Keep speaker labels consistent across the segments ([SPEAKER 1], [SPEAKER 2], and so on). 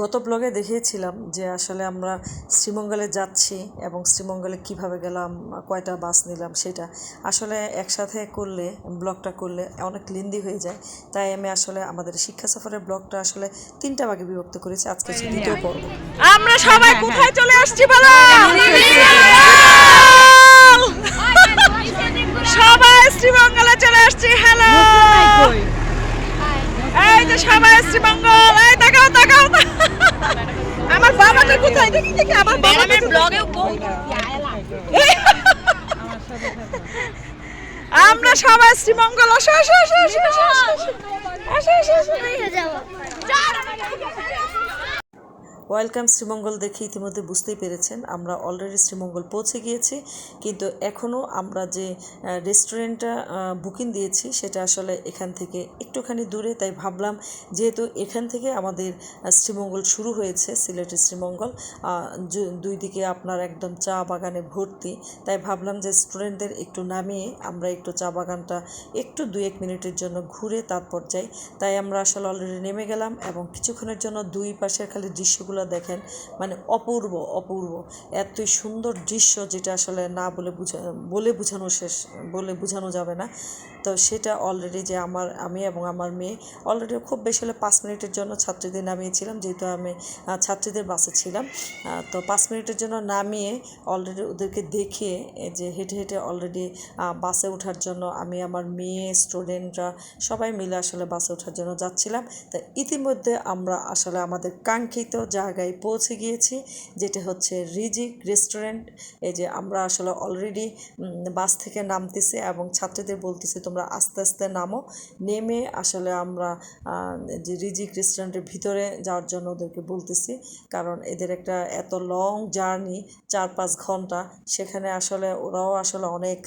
[SPEAKER 1] গত ব্লগে দেখিয়েছিলাম যে আসলে আমরা শ্রীমঙ্গলে যাচ্ছি এবং শ্রীমঙ্গলে কীভাবে গেলাম কয়টা বাস নিলাম সেটা আসলে একসাথে করলে ব্লগটা করলে অনেক লিন্দি হয়ে যায়। তাই আমি আসলে আমাদের শিক্ষা সফরের ব্লগটা আসলে তিনটা ভাগে বিভক্ত করেছি। আজকে হচ্ছে দ্বিতীয় পর্ব।
[SPEAKER 2] আমরা সবাই কোথায় চলে আসছি বলো সবাই শ্রীমঙ্গলে চলে আসছি হ্যালো এই যে সবাই শ্রীমঙ্গল এই তাকাও তাকাও আমার বাবাটা কোথায় দেখি দেখি আমার বাবা ব্লগেও আমরা সবাই শ্রীমঙ্গল আসো আসো আসো আসো আসো আসো আসো আসো
[SPEAKER 1] ওয়েলকাম, শ্রীমঙ্গল দেখে ইতিমধ্যে বুঝতেই পেরেছেন, আমরা অলরেডি শ্রীমঙ্গল পৌঁছে গিয়েছি, কিন্তু এখনও আমরা যে রেস্টুরেন্টটা বুকিং দিয়েছি, সেটা আসলে এখান থেকে একটুখানি দূরে, তাই ভাবলাম যেহেতু এখান থেকে আমাদের শ্রীমঙ্গল শুরু হয়েছে, সিলেটের শ্রীমঙ্গল দুই দিকে আপনার একদম চা বাগানে ভর্তি, তাই ভাবলাম যে স্টুডেন্টদের একটু নামিয়ে আমরা একটু চা বাগানটা একটু দু এক মিনিটের জন্য ঘুরে তারপর যাই, তাই আমরা আসলে অলরেডি নেমে গেলাম এবং কিছুক্ষণের জন্য দুই পাশের খালি দৃশ্যগুলো দেখেন মানে অপূর্ব অপূর্ব। এতই সুন্দর দৃশ্য যেটা আসলে না বলে বুঝা, বলে বোঝানো শেষ, বলে বোঝানো যাবে না। তো সেটা অলরেডি যে আমার, আমি এবং আমার মেয়ে অলরেডি খুব বেশি হলে পাঁচ মিনিটের জন্য ছাত্রীদের নামিয়েছিলাম, যেহেতু আমি ছাত্রীদের বাসে ছিলাম। তো পাঁচ মিনিটের জন্য নামিয়ে অলরেডি ওদেরকে দেখিয়ে যে হেঁটে হেঁটে অলরেডি বাসে ওঠার জন্য আমি আমার মেয়ে স্টুডেন্টরা সবাই মিলে আসলে বাসে ওঠার জন্য যাচ্ছিলাম। তা ইতিমধ্যে আমরা আসলে আমাদের কাঙ্ক্ষিত জায়গায় পৌঁছে গিয়েছি, যেটা হচ্ছে রিজিক রেস্টুরেন্ট। এই যে আমরা আসলে অলরেডি বাস থেকে নামতেছি এবং ছাত্রীদের বলতেছি, তোমরা আস্তে আস্তে নামো। নেমে আসলে আমরা যে রিজিক রেস্টুরেন্টের ভিতরে যাওয়ার জন্য ওদেরকে বলতেছি, কারণ এদের একটা এত লং জার্নি চার পাঁচ ঘণ্টা, সেখানে আসলে ওরাও আসলে অনেক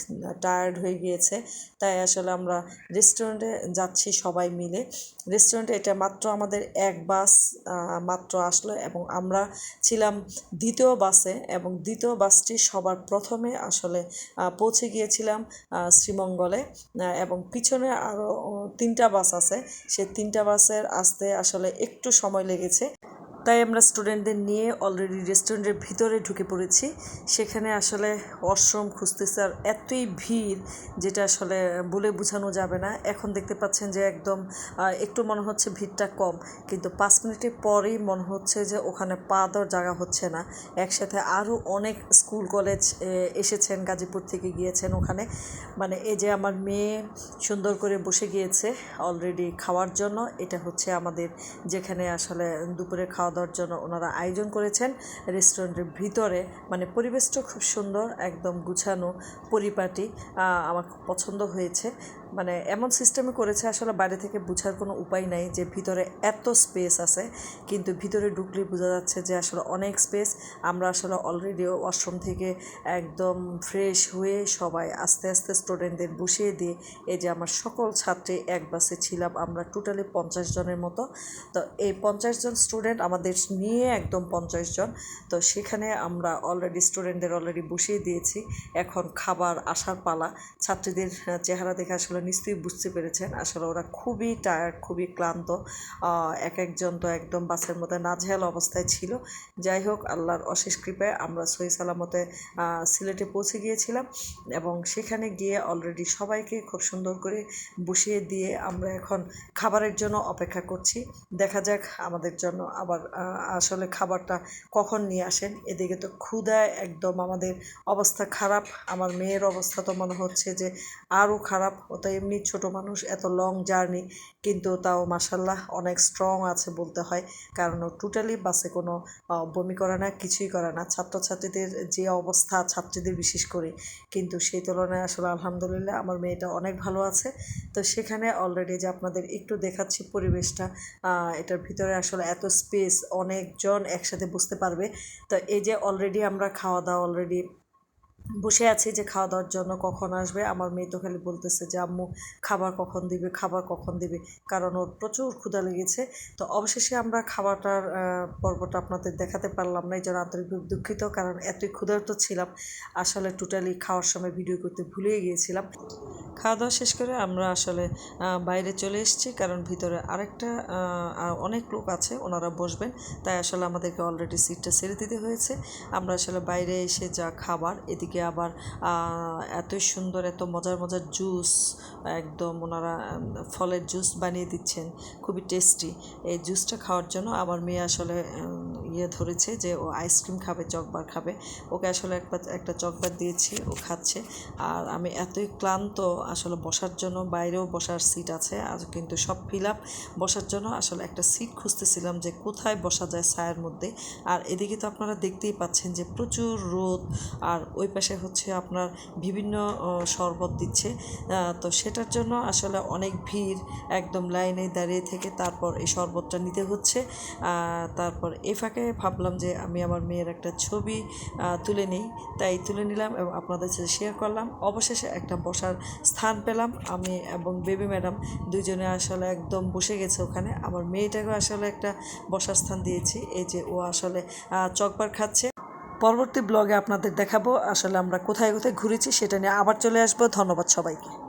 [SPEAKER 1] টায়ার্ড হয়ে গিয়েছে। তাই আসলে আমরা রেস্টুরেন্টে যাচ্ছি সবাই মিলে। রেস্টুরেন্টে এটা মাত্র আমাদের এক বাস মাত্র আসলো এবং আমরা ছিলাম দ্বিতীয় বাসে এবং দ্বিতীয় বাসটি সবার প্রথমে আসলে পৌঁছে গিয়েছিলাম শ্রীমঙ্গলে এবং পিছনে আরও তিনটা বাস আছে। সে তিনটা বাসের আসতে আসলে একটু সময় লেগেছে। তাই আমরা স্টুডেন্টদের নিয়ে অলরেডি রেস্টুরেন্টের ভিতরে ঢুকে পড়েছি। সেখানে আসলে ওয়াশরুম খুঁজতেছে আর এতই ভিড় যেটা আসলে বলে বোঝানো যাবে না। এখন দেখতে পাচ্ছেন যে একদম একটু মনে হচ্ছে ভিড়টা কম। কিন্তু পাঁচ মিনিটের পরেই মনে হচ্ছে যে ওখানে পা দেওয়ার জায়গা হচ্ছে না। একসাথে আরও অনেক স্কুল কলেজ এসেছেন, গাজীপুর থেকে গিয়েছেন ওখানে। মানে এই যে আমার মেয়ে সুন্দর করে বসে গিয়েছে অলরেডি খাওয়ার জন্য। এটা হচ্ছে আমাদের যেখানে আসলে দুপুরে খাওয়া দাওয়ার জন্য ওনারা আয়োজন করেছেন। রেস্টুরেন্টের ভিতরে মানে পরিবেশটা খুব সুন্দর, একদম গুছানো, পরিপাটি আমার খুব পছন্দ হয়েছে। মানে এমন সিস্টেমে করেছে, আসলে বাইরে থেকে বোঝার কোনো উপায় নাই যে ভিতরে এত স্পেস আছে, কিন্তু ভিতরে ঢুকলে বোঝা যাচ্ছে যে আসলে অনেক স্পেস আমরা আসলে অলরেডি ওয়াশরুম থেকে একদম ফ্রেশ হয়ে সবাই আস্তে আস্তে স্টুডেন্টদের বসিয়ে দিয়ে, এই যে আমার সকল ছাত্রী এক বাসে ছিলাম, আমরা টোটালি পঞ্চাশ জনের মতো। তো এই পঞ্চাশ জন স্টুডেন্ট আমাদের নিয়ে একদম পঞ্চাশ জন। তো সেখানে আমরা অলরেডি স্টুডেন্টদের অলরেডি বসিয়ে দিয়েছি। এখন খাবার, আসার পালা, ছাত্রীদের চেহারা দেখে আসলে নিশ্চয়ই বুঝতে পেরেছেন। আসলে ওরা খুবই টায়ার্ড খুবই ক্লান্ত এক একজন তো একদম বাসের মধ্যে নাজেহাল অবস্থায় ছিল। যাই হোক, আল্লাহর অশেষ কৃপায় আমরা সহি সালামতে সিলেটে পৌঁছে গিয়েছিলাম এবং সেখানে গিয়ে অলরেডি সবাইকে খুব সুন্দর করে বসিয়ে দিয়ে আমরা এখন খাবারের জন্য অপেক্ষা করছি। দেখা যাক আমাদের জন্য আবার আসলে খাবারটা কখন নিয়ে আসেন। এদিকে তো ক্ষুধায় একদম আমাদের অবস্থা খারাপ। আমার মেয়ের অবস্থা তো মনে হচ্ছে যে আরও খারাপ ও তো এমনি ছোটো মানুষ, এত লং জার্নি কিন্তু তাও মাসাল্লাহ অনেক স্ট্রং আছে বলতে হয়। কারণ ও টোটালি বাসে কোনো বমি করে না, কিছুই করে না। ছাত্রছাত্রীদের যে অবস্থা, ছাত্রীদের বিশেষ করে। কিন্তু সেই তুলনায় আসলে আলহামদুলিল্লাহ আমার মেয়েটা অনেক ভালো আছে। তো সেখানে অলরেডি যে আপনাদের একটু দেখাচ্ছি পরিবেশটা এটার ভিতরে আসলে এত স্পেস অনেকজন একসাথে বসতে পারবে। তো এই যে অলরেডি আমরা খাওয়া দাওয়া অলরেডি বসে আছি যে খাওয়া দাওয়ার জন্য কখন আসবে। আমার মেয়ে তো খালি বলতেছে যে, আম্মু, খাবার কখন দিবে? খাবার কখন দিবে? কারণ ওর প্রচুর ক্ষুধা লেগেছে। তো অবশেষে আমরা খাবারটার পর্বটা আপনাদের দেখাতে পারলাম না। এই জন্য আন্তরিকভাবে দুঃখিত, কারণ এতই ক্ষুধার্ত ছিলাম। আসলে টোটালি খাওয়ার সময় ভিডিও করতে ভুলেই গিয়েছিলাম। খাওয়া দাওয়া শেষ করে আমরা আসলে বাইরে চলে এসেছি। কারণ ভিতরে আরেকটা অনেক লোক আছে, ওনারা বসবেন। তাই আসলে আমাদেরকে অলরেডি সিটটা ছেড়ে দিতে হয়েছে। আমরা আসলে বাইরে এসে যা খাবার, এদিকে আবার এতই সুন্দর, এত মজার মজার জুস একদম ওনারা ফলের জুস বানিয়ে দিচ্ছেন। খুবই টেস্টি এই জুসটা খাওয়ার জন্য আমার মেয়ে আসলে ইয়ে ধরেছে যে ও আইসক্রিম খাবে, চকবার খাবে। ওকে আসলে একবার, একটা চকবার দিয়েছি, ও খাচ্ছে। আর আমি এতই ক্লান্ত, আসলে বসার জন্য বাইরেও বসার সিট আছে। আজ কিন্তু সব ফিল আপ বসার জন্য আসলে একটা সিট খুঁজতেছিলাম যে কোথায় বসা যায় ছায়ের মধ্যে। আর এদিকে তো আপনারা দেখতেই পাচ্ছেন যে প্রচুর রোদ, আর ওই পাশে হচ্ছে আপনার বিভিন্ন শরবত দিচ্ছে। তো সেটার জন্য আসলে অনেক ভিড়, একদম লাইনে দাঁড়িয়ে থেকে তারপর এই শরবতটা নিতে হচ্ছে। তারপর এ ফাঁকে ভাবলাম যে আমি আমার মেয়ের একটা ছবি তুলে নিই। তাই তুলে নিলাম এবং আপনাদের সাথে শেয়ার করলাম। অবশেষে একটা বসার স্থান পেলাম। আমি এবং বেবি ম্যাডাম দুজনে আসলে একদম বসে গেছে ওখানে। আমার মেয়েটাকেও আসলে একটা বসার স্থান দিয়েছি। এই যে ও আসলে চকবার খাচ্ছে। পরবর্তী ব্লগে আপনাদের দেখাবো। আসলে আমরা কোথায় কোথায় ঘুরেছি সেটা নিয়ে আবার চলে আসব। ধন্যবাদ সবাইকে।